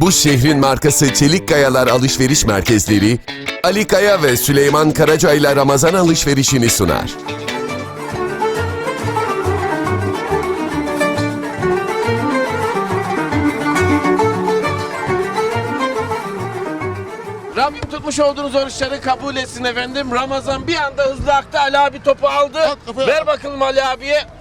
Bu şehrin markası Çelik Kayalar Alışveriş Merkezleri, Ali Kaya ve Süleyman Karaca ile Ramazan alışverişini sunar. Rabbim tutmuş olduğunuz oruçları kabul etsin efendim. Ramazan bir anda hızlı aktı. Ali abi topu aldı. Ver bakalım Ali abiye.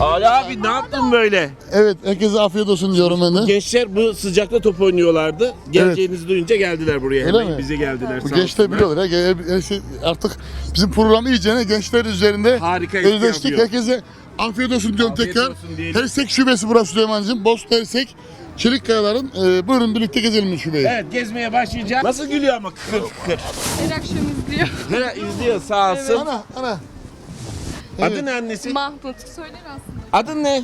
Ali abi ne yaptın böyle? Evet, herkese afiyet olsun diyorum ben de. Gençler bu sıcakta top oynuyorlardı. Geleceğinizi duyunca geldiler buraya. Öyle Hemen mi? bize geldiler. Bu sağ gençler olsunlar. biliyorlar ya. gel- her şey- Artık bizim program iyice gençler üzerinde Harika etki özleştik. yapıyor. Herkese afiyet olsun diyorum Afiyet tekrar. olsun diyelim. Tersek şubesi burası Süleyman'cığım. Boz Tersek. Çelik Kayalar'ın. E, buyurun birlikte gezelim şubeyi. Evet gezmeye başlayacağız. Nasıl gülüyor ama kıkır kıkır. Her akşam izliyor. Hele izliyor sağ olsun. Ana, ana. Adı ne annesi? Mahmut söyler aslında. Adın ne?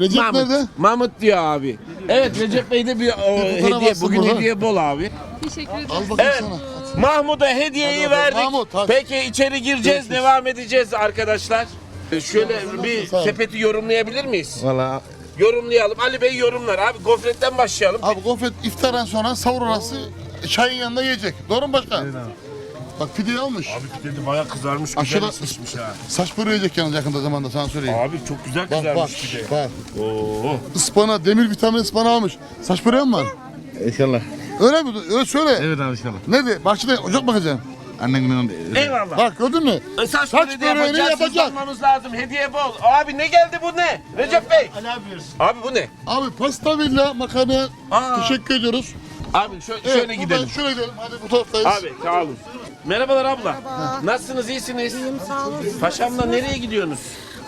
Recep Mahmut. nerede? Mahmut diyor abi. Evet Recep Bey de bir o, fotoğraf hediye. atsın Bugün burada. hediye bol abi. Teşekkür ederim. Al bakayım Evet. sana. Mahmut'a hediyeyi Hadi bakalım. verdik. Mahmut, hadi. Peki içeri gireceğiz, devam edeceğiz arkadaşlar. Ee, Şöyle bir Sağ ol. sepeti yorumlayabilir miyiz? Valla. Yorumlayalım. Ali Bey yorumlar. Abi gofretten başlayalım. Abi gofret iftardan sonra sahur arası çayın yanında yiyecek. Doğru mu başkan? Bak pideyi almış. Abi dedi bayağı kızarmış, güzel Aşırı- ısıtmış ha. Saç börü yiyecek yalnız yakında zamanda sana söyleyeyim. Abi çok güzel Bak bak kızarmış bir de. bak. Oo. Ispana, demir vitamin ıspana almış. Saç böreği mi var? İnşallah. Öyle mi? Öyle söyle. Evet abi inşallah. Nerede? Bahçede ocak bakacaksın. Annen gününde. Eyvallah. Bak gördün mü? E, Saç, Saç böreği de böreğini yapacağız. yapacak. Hızlanmamız lazım. Hediye bol. Abi ne geldi bu ne? Recep Bey. Ali abi Abi bu ne? Abi pasta villa makarna Aa. teşekkür ediyoruz. Abi şöyle, Evet, şöyle buradan gidelim. Şöyle gidelim. Hadi bu taraftayız. Abi sağ olun. Merhabalar abla. Nasılsınız? iyisiniz? İyiyim sağ olun. Paşamla nereye gidiyorsunuz?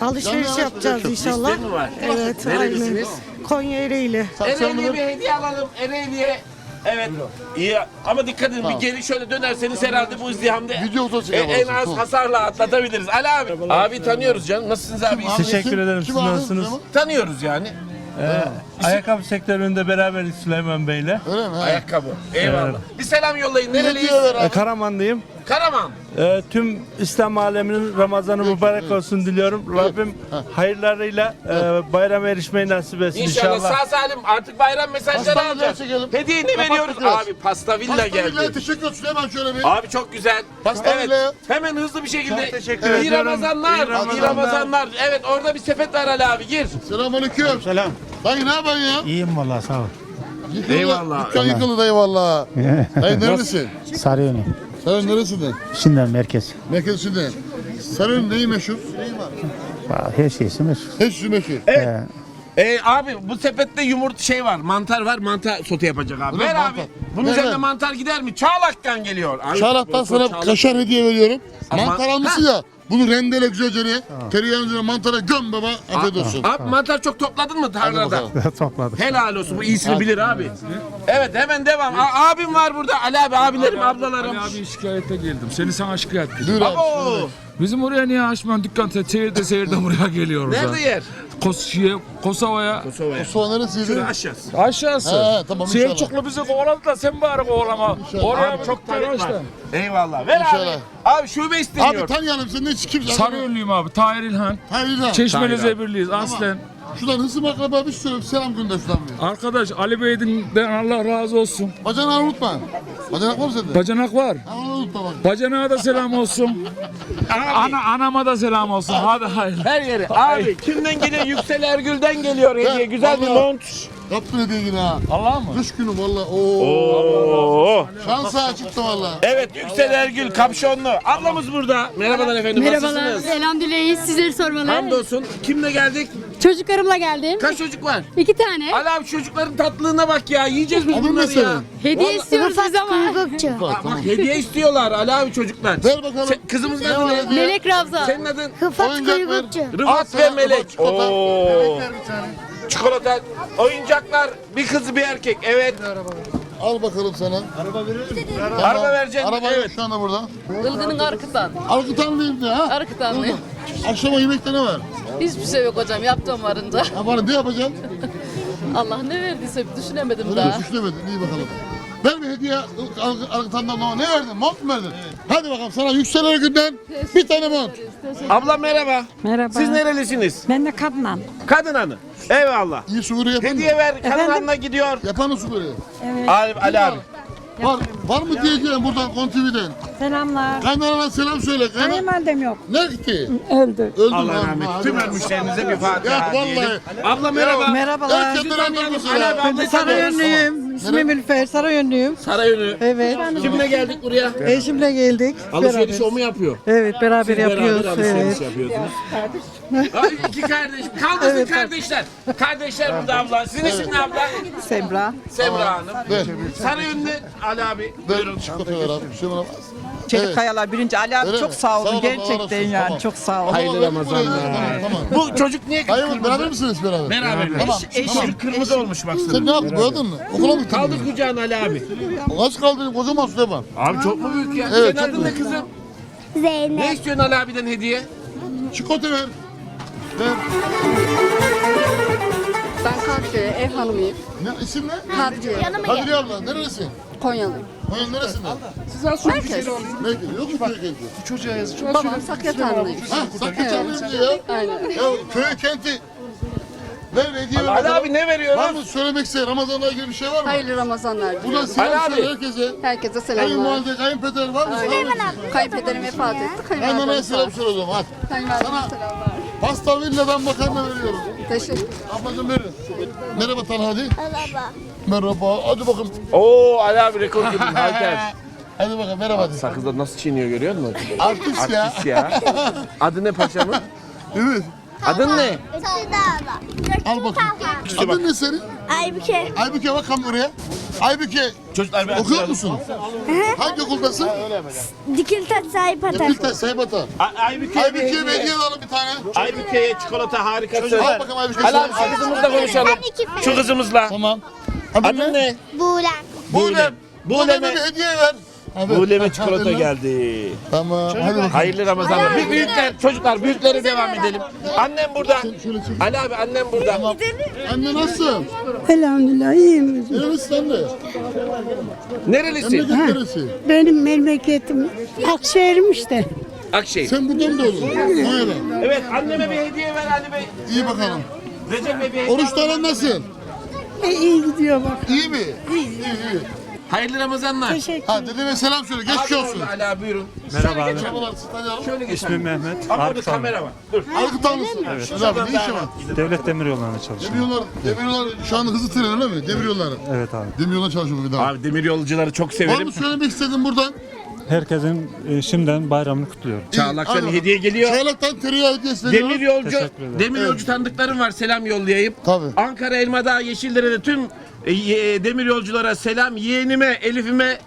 Alışveriş yapacağız inşallah. Liste mi var? Evet, Nerelisiniz? aynen. Konya Ereğli. Ereğli'ye bir hediye alalım. Ereğli'ye. Evet. İyi ama dikkat edin bir geri şöyle dönerseniz herhalde bu izdihamda Video e- en az tamam. hasarla atlatabiliriz. Ali abi. Abi tanıyoruz canım. Nasılsınız abi? Teşekkür ederim. Kim Siz nasılsınız? Tanıyoruz yani. Ayakkabı sektöründe beraberiz Süleyman Bey'le. Öyle mi? Ayakkabı. Eyvallah. Bir selam yollayın. Nereliyiz? Hediyeler E, abi. Karamanlıyım. Karaman. E, tüm İslam aleminin Ramazanı mübarek olsun diliyorum. Rabbim hayırlarıyla e, bayrama erişmeyi nasip etsin İnşallah, inşallah. sağ salim artık bayram mesajları Pasta alacağız. çekelim. Hediye ne Kapat veriyoruz? Abi pasta villa Pasta geldi. villaya teşekkür ederim Süleyman şöyle bir. Abi çok güzel. Pasta evet. villa. Hemen hızlı bir şekilde. Çok teşekkür İyi ediyorum. Ramazanlar. İyi İyi Ramazanlar. Ramazanlar. Evet orada bir sepet var Ali abi gir. Selamünaleyküm. Selam. Dayı ne yapıyorsun ya? İyiyim valla sağ ol. Yıkıldı, Eyvallah. Dükkan yıkıldı dayı valla. Dayı neredesin? Sarıyönü. Sen neresinden? Şimdiden merkez. Merkezinde. Sarı'nın neyi meşhur? Her şeysi meşhur. Hepsi meşhur. Evet. Ee, abi bu sepette yumurta şey var, mantar var, mantar sote yapacak abi. Ver mantar? abi. Bunun üzerine mantar gider mi? Çağlak'tan geliyor. Ay, Çağlak'tan sana Çağlak- kaşar hediye veriyorum. Ama- Mantar almışsın ya. Bunu rendele güzelce ne? Tereyağın üzerine mantara göm baba. Afiyet olsun. Abi mantar çok topladın mı tarlada? bakalım. Topladık. Helal olsun. Bu iyisini bilir abi. Evet hemen devam. A- abim var burada. Ali abi, abilerim, ablalarım. Ali abi şikayete geldim. Seni sana şikayet ettim. Buyur abi. Abo! Bizim oraya niye açman dükkan te- seyirde seyirde buraya geliyoruz. Nerede yer? Kos, şeye, Kosova'ya. Kosova'ya. Soğan neresiydi? Şurası aşağısı. Aşağısı. He, tamam, inşallah. Selçuklu bizi kovaladı da sen bari kovalama. Oraya Abi çok talep var. Eyvallah. Ver İnşallah. abi. Abi şube isteniyor. Abi tanıyalım sen ne kimsin? Sarıyönlüyüm abi. Tahir İlhan. Hayır. Çeşmeli. Zebirliyiz aslen. Şuradan hısım akraba bir sürü selam gönder şuradan bir. Arkadaş Ali Bey'den Allah razı olsun. Bacanağı unutma. Bacanak var mı sende? Bacanak var. Ha, onu unutma bak. Bacanağa da selam olsun. Ana, anama da selam olsun. Hadi hayır. Her yere. Abi kimden geliyor? Yüksel Ergül'den geliyor hediye. Güzel bir Allah. mont. Yaptın hediye yine ha. Allah mı? Kış günü valla. Oo. Oo. Şansa çıktı valla. Evet Yüksel Ergül kapşonlu. Ablamız burada. Merhabalar efendim. Merhabalar. Nasılsınız? Elhamdülillah sizleri sormalı. Hamdolsun. Kimle geldik? Çocuklarımla geldim. Kaç çocuk var? İki tane. Ali abi çocukların tatlılığına bak ya. Yiyeceğiz biz bunları ya. senin? Hediye istiyoruz biz ama. Bak, tamam. Bak hediye istiyorlar Ali abi çocuklar. Ver bakalım. Sen- kızımızın Ne adı var ne? hediye? Melek Ravza. Senin adın? Oyuncak ver. Rıfat Al ve Melek. Oo. Melek ver bir tane. Çikolata, oyuncaklar, bir kız bir erkek. Evet. Al bakalım sana. Araba vereceksin. Araba Evet. evet. şu anda burada. Ilgının arkıdan. Arkutanlıyım de ha. Arkıdanlı. Akşama yemekte ne var? Hiçbir şey yok hocam. Yaptığım varınca. Ha var ne yapacaksın? Allah ne verdiyse düşünemedim Öyle daha. düşünemedin. İyi bakalım. Ver bir hediye arkatandan ne verdin? Mont mu verdin? Hadi bakalım sana Yüksel günden bir tane mont. Abla merhaba. Merhaba. Siz nerelisiniz? Ben de kadınım. Kadın hanı. Eyvallah. İyi suguru yapan? Hediye ver. Kadın hanına gidiyor. Yapan mı suguru? Ali, Ali abi. Var, var mı diyeceğim buradan KonTV'den? Selamlar. Kaynanana selam söyle. Kaynan... Kayınvalidem yok. Ne gitti? Öldü. Öldü? Allah Ha, rahmet. Tüm bakalım. ölmüşlerinize bir Fatiha Ya diyelim. vallahi. Abla merhaba. Merhabalar. Herkesten anlatma Ali abi mesela. abla Sarayönlüyüm. İsmim Ülfer. Sarayönlüyüm. Sarayönü. Evet. Kimle geldik buraya? Eşimle geldik. Alışveriş o mu yapıyor? Evet beraber Siz yapıyoruz. beraber alışveriş Evet. yapıyorsunuz. Ay, iki kardeş. Kaldırsın kardeşler. Kardeşler burada abla. Sizin isim ne abla? Semra. Semra Hanım. Ver. Sarayönlü Ali abi. Ver. Çikolata ver abi. Bir şey bak. Çelik Evet. Kayalar birinci Ali abi Öyle çok mi? sağ olun Sağ olun, Allah razı gerçekten olsun. yani Tamam. çok sağ olun. Hayırlı Ramazanlar. Tamam. Bu çocuk niye Hayır, kırmızı? beraber misiniz beraber? Beraber. Tamam, Eşim tamam. kırmızı olmuş baksana. Sen ne yaptın? Boyadın mı? Okula mı gittin? Kaldır kucağına Ali abi. Nasıl kaldırayım? Kocaman Süleyman. Abi çok mu büyük ya? Evet, Senin çok adın ne büyük. kızım? Zeynep. Ne istiyorsun Ali abiden hediye? Çikolata ver. Ver. Ben Kadriye, ev hanımıyım. Ne, isim ne? Kadriye, Kadriye abla. Nerelisin? Konyalıyım. Konya'nın neresinden? Merkez. Merkez. Yok mu Merkez'de? Babam Sakyathanlıyım. Ha, Sakkıçanlıyım diyor ya. Aynen. Ya köy kenti. Ver hediye ver. Ali bakalım. abi ne? Var mı söylemek isteyen Ramazan'la ilgili bir şey var mı? Hayırlı Ramazanlar Buradan diliyorum. selam Ali söyle abi. herkese. Herkese selamlar. Kayınvalide, kayınpeder var mı? Kayınpederim vefat etti. Kayınvalidem selam sağ söyle o zaman hadi. Kayınvalideme selamlar. Pasta villadan makarna veriyorum. Teşekkür Ablacığım verin. Merhaba Talha hadi. Merhaba. Merhaba. Hadi bakalım. Oo Ali abi rekor gibi. Halter. Hadi bakalım merhaba hadi. Sakızda nasıl çiğniyor görüyor musun? Artist ya. Artist ya. Adı ne paşamın? Evet. Adın ne? Al bakayım. Adın ne senin? Aybüke. Aybüke bak kam oraya. Aybüke Çocuklar bir okuyor musun? Hangi okuldasın? Dikil tat sahip atar. Bilta Saybata. A- Aybüke'ye bir Aybüke'ye bir hediye. alalım bir tane. Aybüke'ye çikolata harika. Al bakalım Aybüke. Sana abi şu kızımızla konuşalım. Şu kızımızla. Tamam. Adın Adın ne? Buğlem. Buğlem. Buğlem'e- bir hediye ver. Evet. Buğleme çikolata Hadi. geldi. Tamam. Hadi bakalım. Hayırlı Ramazanlar. Bir büyükler, çocuklar büyüklere devam edelim. Annem burada. Ali abi annem burada. Anne nasılsın? Elhamdülillah iyiyim. Neresi sen de? Nerelisin? Memleket neresi? Benim memleketim Akşehir'im işte. Akşehir. Sen burada mı doğdun? Konya'da. Evet anneme bir hediye ver Ali Bey. İyi bakalım. Recep Bey bir hediye. Oruçların nasıl? İyi gidiyor bak. İyi mi? İyi. İyi iyi. Hayırlı Ramazanlar. Ha dedeme selam söyle. Geçmiş olsun. Ali abi buyurun. Merhaba abi. Merhabalar siz tanıyalım. Şöyle geç. İsmim Mehmet. Ama orada Arif kamera var. Dur. Aykut tanrısın. Evet. Abi ne işi var? Devlet Demiryolları'nda çalışıyorum. Demiryollar, demiryollar şu an hızlı tren öyle mi? Demiryolları. Evet abi. Demiryollar çalışıyor bir daha. Abi demir yolcuları çok Var severim. mı söylemek istediğin buradan? Herkesin e, şimdiden bayramını kutluyorum. Çağlak'tan Hadi hediye geliyor. Çaylak'tan tereyağı hediyesi veriyoruz. Demir yolcu, Teşekkür ederim. demir yolcu tanıdıklarım var. Selam yollayayım. Tabii. Ankara Elmadağ Yeşildere'de tüm e, ye- demir yolculara selam. Yeğenime, Elif'ime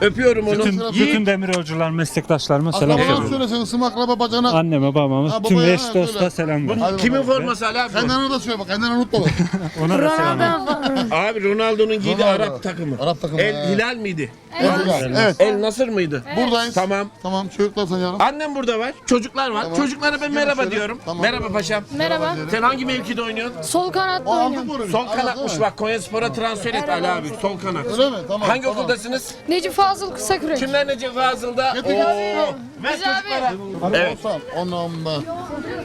öpüyorum onu. Bütün, Yiğit, bütün demiryolcular meslektaşlarıma selam Akrabalar söylüyorum. söyle sen akraba bacana. Anneme, babama, Ha, tüm babaya, eş dosta selam var. Hadi kimin bakalım. forması bu? Kaynana da söyle bak. Kaynana unutma bak. Ona da selam var. Abi Ronaldo'nun giydiği Ronaldo. Arap takımı. Arap takımı, El he. Hilal miydi? Evet. evet. El Nasır mıydı? Buradayız. Tamam. Tamam çocuklar tanıyalım. Annem burada var, çocuklar var. Çocuklara ben merhaba şöyle. diyorum. Tamam. Merhaba paşam. Merhaba. Sen hangi mevkide oynuyorsun? Sol kanatta aldık oynuyorum. Sol kanatmış bak Konya Spor'a transfer et Ali abi. Sol kanat. Öyle mi? Tamam. Hangi tamam. okuldasınız? Necip Fazıl Kısakürek. Kimler Necip Fazıl'da? Getir. Oo. Ver çocuklara. Hadi Evet. Oğuzhan.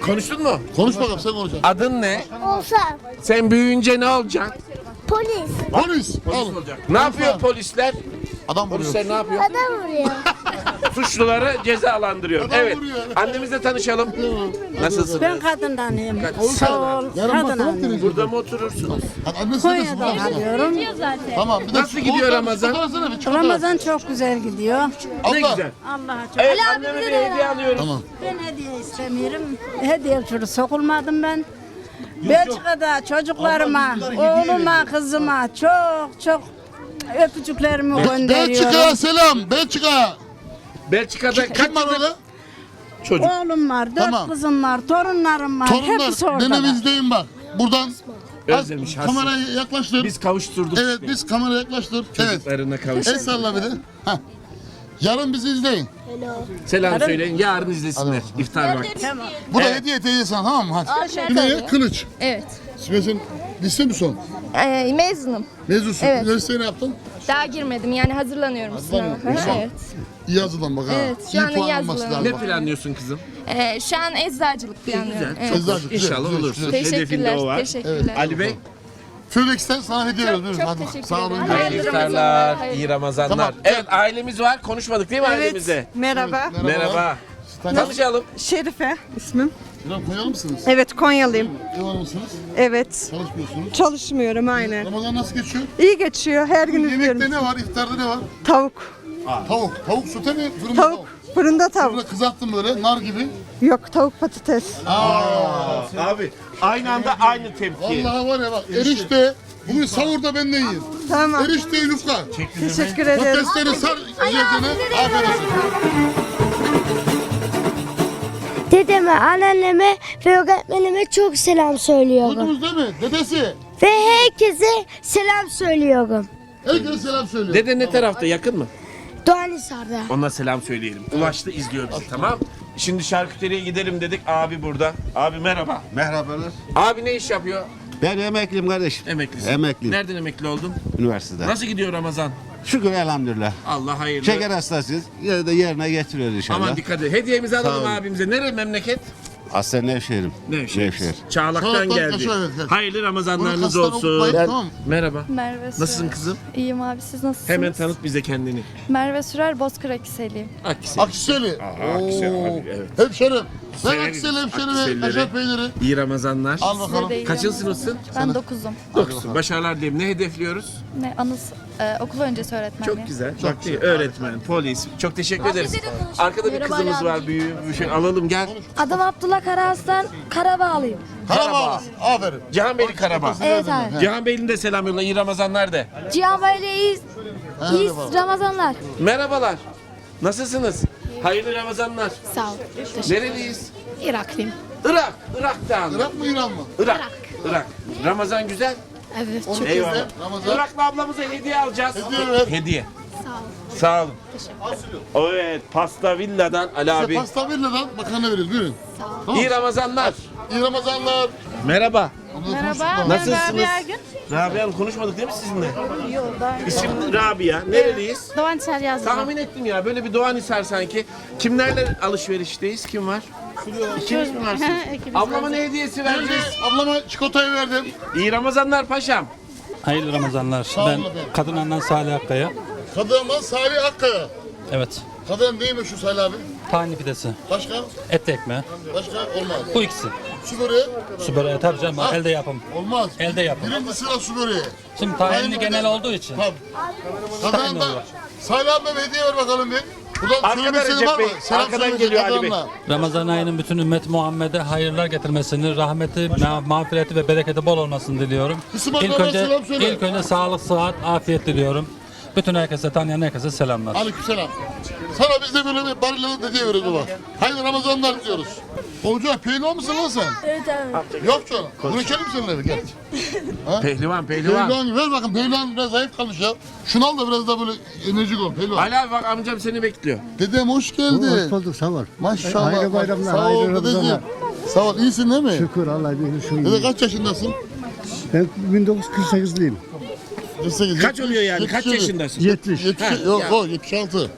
Konuştun mu? Konuş bakalım sen konuşacaksın. Adın ne? Olsan. Sen büyüyünce ne olacaksın? Polis. Polis. Al. Polis olacak. Ne yapıyor polisler? Adam vuruyor. Polisler ne yapıyor? Adam vuruyor. Suçluları cezalandırıyor. Adam Evet. vuruyor. Annemizle tanışalım. Nasılsın? Ben kadındanıyım. Sağ ol. Yarın bak tamam? Burada mı oturursunuz? Hadi Annesi de Konya'dan arıyorum. Tamam. Bir de Nasıl gidiyor Ramazan? Ramazan? Bir çikolata. Ramazan çok güzel gidiyor. Ne Abla. güzel. Allah'a çok. Evet anneme bir hediye alıyorum. Tamam. Ben hediye istemiyorum. Hediye türü sokulmadım ben. Belçika'da çocuklarıma, oğluma, kızıma çok çok öpücüklerimi gönderiyorum. Belçika'ya selam. Belçika. Belçika'da kaç Kim var orada? çocuk? Oğlum var, dört Tamam. kızım var, torunlarım var. Hepsi Torunlar. orada. Nenemizdeyim bak. Buradan Özlemiş hasret. kameraya yaklaştır. Biz kavuşturduk. Evet biz kameraya yaklaştır. Evet. Çocuklarına kavuş. El salla bir de. Heh. Yarın bizi izleyin. Selam söyleyin. Yarın izlesinler. İftar vakti. Bu da hediye teyze sana tamam mı? Hadi. Bir de kılıç. Evet. Sen lise mi son? Ee, mezunum. Mezunsun. Evet. Üniversiteye ne yaptın? Daha girmedim yani hazırlanıyorum sınava. Hı, Güzel. Evet. İyi hazırlan bak ha. Evet, şu İyi anda puan iyi alması hazırlanıyorum. lazım. Ne planlıyorsun kızım? Ee, şu an eczacılık planlıyorum. Evet. Eczacı, güzel, İnşallah güzel, olursun. güzel. Hedefinde Teşekkürler. var. Teşekkürler. Ali Bey. Felix'ten sana hediye veriyoruz. Buyurun, çok hadi. teşekkür Sağ olun. ederim. Hayırlı Hayırlı Ramazanlar, hayırlı- iyi Ramazanlar. Tamam. Evet ailemiz var. Konuşmadık değil mi ailemizde? Merhaba. Merhaba. Tanışalım. Şerife ismim. Biraz Konyalı mısınız? Evet Konyalıyım. Ev mısınız? Evet. Çalışmıyorsunuz. Çalışmıyorum aynen. Ramazan nasıl geçiyor? İyi geçiyor. Her gün Yemekte izliyorum. ne var? İftarda ne var? Tavuk. Tavuk. Tavuk sote mi? Fırında Tavuk. Fırında tavuk. Böyle kızarttım böyle nar gibi. Yok tavuk patates. Abi aynı anda aynı tepki. Vallahi var ya bak erişte. Bugün savurda ben de yiyeyim. Tamam. Erişte yufka. Teşekkür ederim. Patatesleri sar güzelce. Afiyet olsun. Dedeme, anneanneme ve öğretmenime çok selam söylüyorum. Duydunuz değil mi? Dedesi. Ve herkese selam söylüyorum. Herkese selam söylüyor. Dede ne tarafta yakın mı? Doğanisar'da. Ona selam söyleyelim. Ulaştı izliyor bizi tamam. Şimdi şarküteriye gidelim dedik. Abi burada. Abi merhaba. Merhabalar. Abi ne iş yapıyor? Ben emekliyim kardeşim. Emeklisin. Emekliyim. Nereden emekli oldun? Üniversitede. Nasıl gidiyor Ramazan? Şükür elhamdülillah. Allah hayırlı. Şeker hastasıyız. Yine de yerine getiriyoruz inşallah. Aman dikkat et. Hediyemizi alalım abimize. Nereye memleket? Aslen Nevşehir'im. Nevşehir. Nevşehir. Çağlak'tan Çağlak'tan geldi. evet. Hayırlı Bunu Ramazanlarınız kastan olsun. okutmayın, tamam mı? Merhaba. Merve Sürer. Nasılsın kızım? İyiyim abi siz nasılsınız? Hemen tanıt bize kendini. Merve Sürer Bozkır Akiseliyim. Akisi. Akiseli. Aha, Akiseli Oo. abi, evet. Hemşerim. Ben Severiz Akiseli hemşerim ve kaşar peyniri. İyi Ramazanlar. Al bakalım. de iyi Kaçın Ramazanlar. sınıfsın? Ben dokuzum. Dokuzsun. Başarılar dilerim. Ne hedefliyoruz? Ne anıs e, okul öncesi öğretmenliği. Çok güzel. Bak değil, öğretmen, polis. Çok teşekkür ederiz. Arkada bir kızımız var. Büyüğü, bir şey alalım gel. Adım Abdullah Karaaslan, Karabağlıyım. Karabağ. Aferin. Cihan Beyli Karabağ. Evet abi. Cihan Beyli'nin de selam yolla. İyi Ramazanlar de. Cihan Bey'le iyi, iyi Ramazanlar. Merhabalar. Nasılsınız? Hayırlı Ramazanlar. Sağ ol. Nereliyiz? Iraklıyım. Irak. Irak'tan. Irak mı İran mı? Irak. Irak. Ramazan güzel. Evet. Onun Eyvallah. kızı Ramazan. Iraklı ablamıza hediye alacağız. Hediye ver. Hediye. Sağ olun. Evet, Pasta Villa'dan Ali Size abi. pasta verin lan makarna veririz buyurun. Tamam. İyi Ramazanlar. İyi Ramazanlar. Merhaba. Merhaba. Nasılsınız? Ben Ergün. Rabia Hanım konuşmadık değil mi sizinle? Yok daha İsim Rabia. Nereliyiz? Doğançer yazdım. Tahmin ettim ya böyle bir Doğanhisar sanki. Kimlerle alışverişteyiz? Kim var? İkimiz mi varsınız? İkimiz Ablama ne hediyesi vereceğiz? Ablama çikolatayı verdim. İyi Ramazanlar paşam. Hayırlı Ramazanlar. Sağ efendim. Kadın annen Salih Akkaya. Kadıman Salih Akkaya. Evet. Kadın neymiş şu Salih abi? Tane pidesi. Başka? Et ekmeği. Başka? Olmaz. Bu ikisi. Su böreği? Su böreği tabii canım. Elde yapım. Olmaz. Elde yapım. Birinci sıra su böreği. Şimdi Aynı tahinli genel olduğu için. Tabii. Kazanında Salih abime bir hediye ver bakalım bir. Buradan Arkada söylemek istediğin Recep var mı? Bey, arkadan geliyor Ali Bey. Ramazan ayının bütün ümmet Muhammed'e hayırlar getirmesini, rahmeti, ma- mağfireti ve bereketi bol olmasını diliyorum. İlk önce, selam söyle. ilk önce sağlık, sıhhat, afiyet diliyorum. Bütün herkese, tanıyan herkese selamlar. Aleykümselam. Sana biz de böyle bir bariyle hediye veriyoruz baba. Hayırlı Ramazanlar diyoruz. Hoca peyniyor musun lan sen? Evet abi. Yok canım. Bunu içelim seninle bir gel. Pehlivan, pehlivan. Pehlivan ver bakın pehlivan biraz zayıf kalmış ya. Şunu al da biraz da böyle enerjik ol pehlivan. Ali abi bak amcam seni bekliyor. Dedem hoş geldin. Hoş bulduk, sağ ol. Maşallah. Hayırlı bayramlar, Sağ ol hayırlı dedeciğim. Ramazanlar. Sağ ol. İyisin değil mi? Şükür Allah bir şu Dede kaç yaşındasın? Ben 1948'liyim. 48. Kaç oluyor yani? Kaç 77. yaşındasın? 70. 70, Ha, yok ya. yok 76.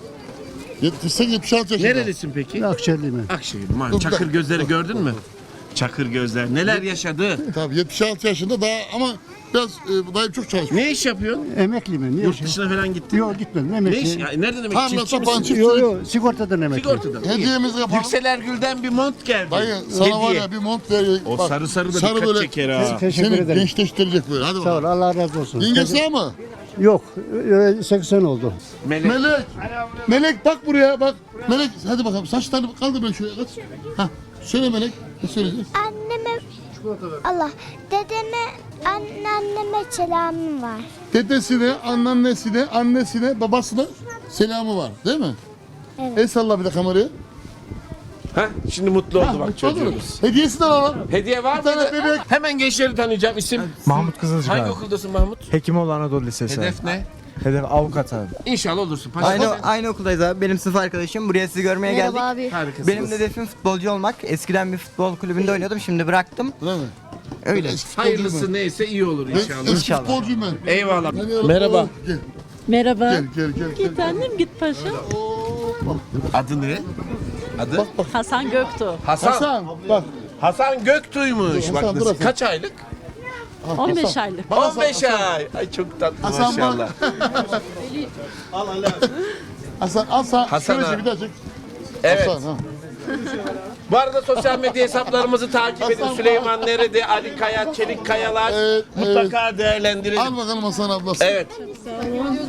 78 76 yaşında. Nerelisin peki? Akçerliyim ben. Akşehir. Man, Çakır gözleri gördün mü? Çakır gözler. Neler yaşadı? Tabii 76 yaşında daha ama biraz e, dayım çok çalışmış. Ne iş yapıyorsun? Emekliyim ben. Niye Yurt dışına falan gittin mi? Yok gitmedim. Ne Emekli. iş? Ya, nereden demek? Tam Çiftçi taban misin? çiftçi. Yok yok sigortadan emekli. Sigortadan. Hediyemizi yapalım. Yükseler Gül'den bir mont geldi. Dayı sana var Hediye. ya bir mont veriyor. O sarı sarı da dikkat çeker ha. Teşekkür Seni ederim. gençleştirecek böyle. Hadi Sağ ol bakalım. Allah razı olsun. Yenge sağ mı? Yok e, 80 oldu. Melek. Melek. Melek bak buraya bak. Melek hadi bakalım saçlarını kaldır ben şöyle. Kaç. Hah. Söyle Melek. Ne? Anneme, Allah, dedeme, anneanneme selamım var. Dedesine, anneannesine, annesine, babasına selamı var. Değil mi? Evet. El salla bir de kameraya. Ha, şimdi mutlu oldu bak mutlu oluruz. çocuğumuz. Hediyesi de alalım. Hediye var Bir tane bebek. Hemen gençleri tanıyacağım. İsim? Mahmut Kızılcık Hangi abi. okuldasın Mahmut? Hekimoğlu Anadolu Lisesi. Hedef ne? Hedef avukat abi. İnşallah olursun. Paşa. Aynı aynı okuldayız abi. Benim sınıf arkadaşım. Buraya sizi görmeye Merhaba geldik. abi. Harikasınız. Benim hedefim futbolcu olmak. Eskiden bir futbol kulübünde oynuyordum. Şimdi bıraktım. Değil mi? Öyle. Hayırlısı neyse iyi olur Ben inşallah. Eski İnşallah. futbolcuyum ben. Eyvallah. Merhaba. Oo, Gel Merhaba. gel gel gel. gel. Git annem git paşam. Adı ne? Adı? Hasan Göktuğ. Hasan. Hasan bak. Hasan Göktuy'muş. Hasan, Bak nasıl- kaç aylık? 15 aylık. 15 ay. Ay çok tatlı Hasan maşallah. Hasan Hasan. Hasan Şöyle ha. bir daha çek. Evet. Hasan ha. Bu arada sosyal medya hesaplarımızı takip edin. Hasan- Süleyman Nerede, Ali Kaya, Çelik Kayalar. Evet, Mutlaka değerlendirin. Al bakalım Hasan ablası. Evet.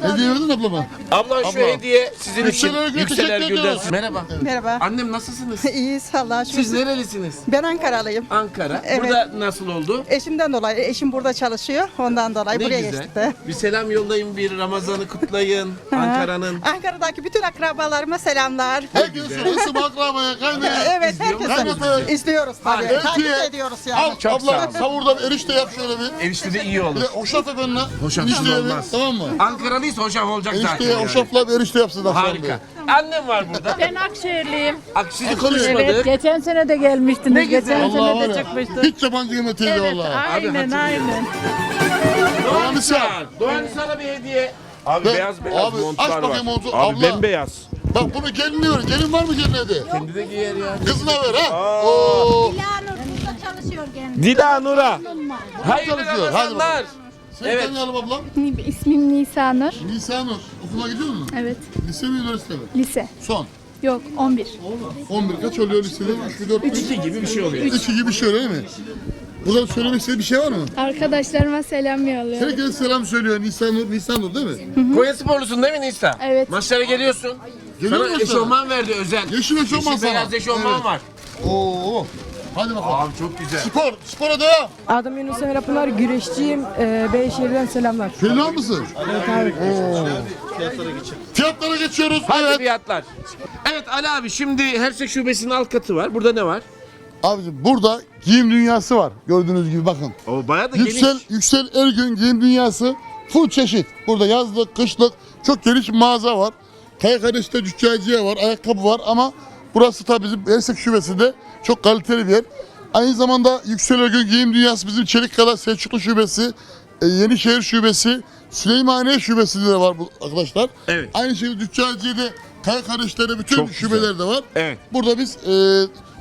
Hediye verdin ablama. Ablan şu Abla. hediye sizin Yüksel için. Yüksel teşekkür Ergül'den. ediyoruz. Merhaba. Merhaba. Annem nasılsınız? İyiyiz Allah'a şükür. Siz nerelisiniz? Ben Ankaralıyım. Ankara. Evet. Burada nasıl oldu? Eşimden dolayı, eşim burada çalışıyor. Ondan dolayı Ne buraya güzel. geçtik de. Bir selam yollayın, bir Ramazan'ı kutlayın. Ankara'nın. Ankara'daki bütün akrabalarıma selamlar. Herkes nasıl akrabaya kaynaya. Evet, Herkese izliyoruz tabii. Belki- Takip ediyoruz yani. Al Çok sağ abla ol. savurdan erişte yap şöyle bir. Erişte de iyi Bir olur. de hoşaf efendim. Hoşafsız Enişteye bir, olmaz. Tamam mı? Ankaralıysa hoşaf olacak zaten. Enişteye yani. hoşafla bir erişte yapsın akşam Harika. Annem var burada. Ben Akşehirliyim. Aksini konuşmadık. geçen sene de gelmiştiniz. Ne güzel. Allah var ya. Hiç yabancı yemeği teyze valla. aynen aynen. Doğan Hisar. Hisar. Doğan Hisar'a bir hediye. Abi Ben- beyaz beyaz abi, montlar aç var. bakayım montu. Abi Abla. bembeyaz. Bak bunu gelin diyor. Gelin var mı gelin evde? Kendi de giyer ya. Kızına ver ha. Oo. Dila Nura. Hayırlı çalışıyor, hadi Ramazanlar. Seni Evet. tanıyalım ablam. İsmim Nisanur. Nisanur. Okula gidiyor musun? Evet. Lise mi üniversite mi? Lise. Son. Yok 11. 11 kaç oluyor lisede? 3 4 3 İki gibi bir şey oluyor. 2 gibi bir şey öyle değil mi? Burada söylemek istediğin bir şey var mı? Arkadaşlarıma selam yolluyorum. Herkese selam söylüyor Nisanur, Nisanur değil mi? Konya sporlusun değil mi Nisa? Evet. Maçlara geliyorsun. Geliyor Sana musun? eşofman verdi özel. Yeşil eşofman sana. beyaz eşofman Evet. var. Oo. Hadi bakalım. Abi çok güzel. Spor, spora devam. Adım Yunus Emre Pınar, güreşçiyim. Beyşehir'den selamlar. Fena mısın? Evet abi. Fiyatlara geçiyoruz. Hadi Evet. fiyatlar. Evet Ali abi şimdi Hersek Şubesi'nin alt katı var. Burada ne var? Abicim burada giyim dünyası var. Gördüğünüz gibi bakın. O bayağı da Yüksel, geniş. Yüksel Ergün giyim dünyası full çeşit. Burada yazlık, kışlık çok geniş mağaza var. Kayakadeş'te züccaciye var, ayakkabı var ama burası tabii bizim Ersek Şubesi'nde çok kaliteli bir yer. Aynı zamanda Yüksel Ergün giyim dünyası bizim Çelikkala Selçuklu Şubesi, e, Yenişehir Şubesi, Süleymaniye Şubesi'nde de var bu arkadaşlar. Evet. Aynı şekilde Züccaciye'de Kaya Kardeşler'de bütün Çok güzel. şubeler de var. Evet. Burada biz e,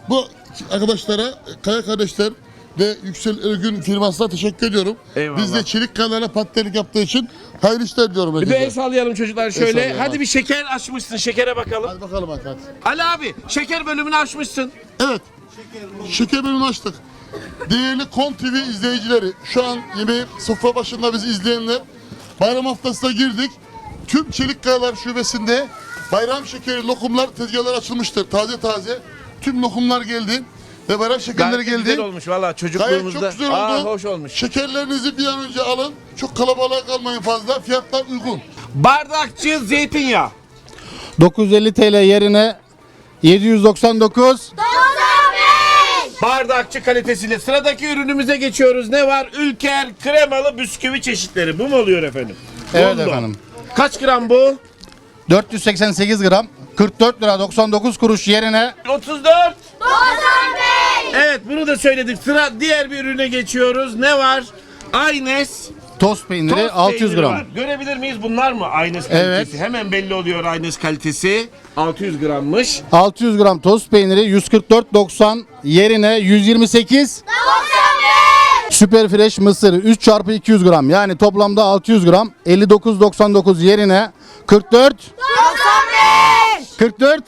bu arkadaşlara Kaya Kardeşler ve Yüksel Ergün firmasına teşekkür ediyorum. Eyvallah. Biz de çelik kayalarla patlenik yaptığı için hayırlı işler diyorum Bir de el sallayalım çocuklar şöyle. sallayalım, Hadi hadi. bir şeker açmışsın. Şekere bakalım. Hadi bakalım hadi. Ali abi şeker bölümünü açmışsın. Evet. Şeker bölümünü açtık. Değerli KON TV izleyicileri, şu an yemeği sofra başında bizi izleyenler, bayram haftasına girdik. Tüm Çelik Kayalar Şubesi'nde bayram şekeri lokumlar tezgahlar açılmıştır. Taze taze. Tüm lokumlar geldi ve bayram şekerleri Gayet geldi. güzel olmuş valla Gayet çocukluğumuzda. çok güzel oldu. Aa, hoş olmuş. Şekerlerinizi bir an önce alın. Çok kalabalık kalmayın fazla. Fiyatlar uygun. Bardakçı zeytinyağı. 950 TL yerine 799. Bardakçı kalitesiyle sıradaki ürünümüze geçiyoruz. Ne var? Ülker kremalı bisküvi çeşitleri. Bu mu oluyor efendim? Evet Bondo. efendim. Kaç gram bu? 488 gram 44 lira 99 kuruş yerine 34. Evet bunu da söyledik. Sıra diğer bir ürüne geçiyoruz. Ne var? Aynes. tost peyniri tost 600 peyniri gram. var. Görebilir miyiz bunlar mı? Aynes kalitesi. Evet. Hemen belli oluyor Aynes kalitesi. 600 grammış. 600 gram tost peyniri 144.90 yerine 128 Süper fresh mısır 3 çarpı 200 gram. Yani toplamda 600 gram. 59.99 yerine 44 44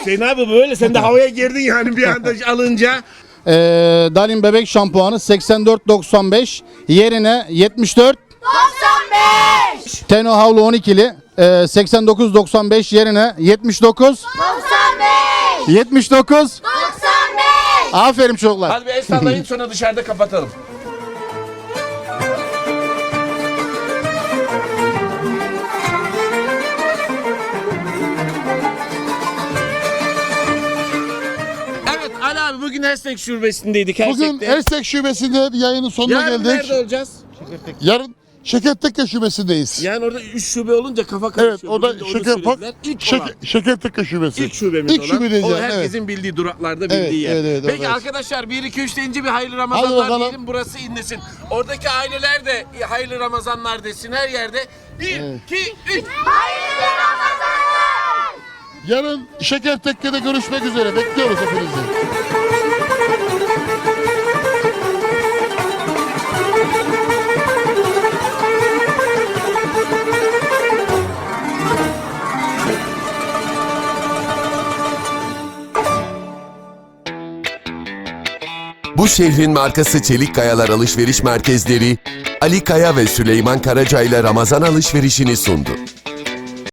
Hüseyin abi böyle. Sen de havaya girdin yani bir anda alınca. Ee, Dalin bebek şampuanı 84.95 yerine 74 Teno havlu 12'li e, 89.95 yerine 79 79 Aferin çocuklar. Hadi bir el sallayın sonra dışarıda kapatalım. Evet Ali abi bugün Hersek Şubesi'ndeydik. Bugün Hersek'te. Ersek Şubesi'nde bir yayının sonuna Yarın geldik. nerede olacağız? Yarın Şekertekke şubesindeyiz. Yani orada 3 şube olunca kafa Evet karışıyor. o da şeker söylediler. İlk olan. şeker, Şekertekke şubesi. İlk şubemiz İlk olan. şubedeyiz o yani, herkesin bildiği duraklarda bildiği Evet, yer. evet, evet, Peki oradayız. arkadaşlar 1 2 3 deyince bir hayırlı Ramazanlar diyelim burası inlesin. Oradaki aileler de hayırlı Ramazanlar desin her yerde. 1 2 3 Yarın Şekertekke'de görüşmek üzere. Bekliyoruz hepinizi. Bu şehrin markası Çelik Kayalar Alışveriş Merkezleri Ali Kaya ve Süleyman Karaca ile Ramazan alışverişini sundu.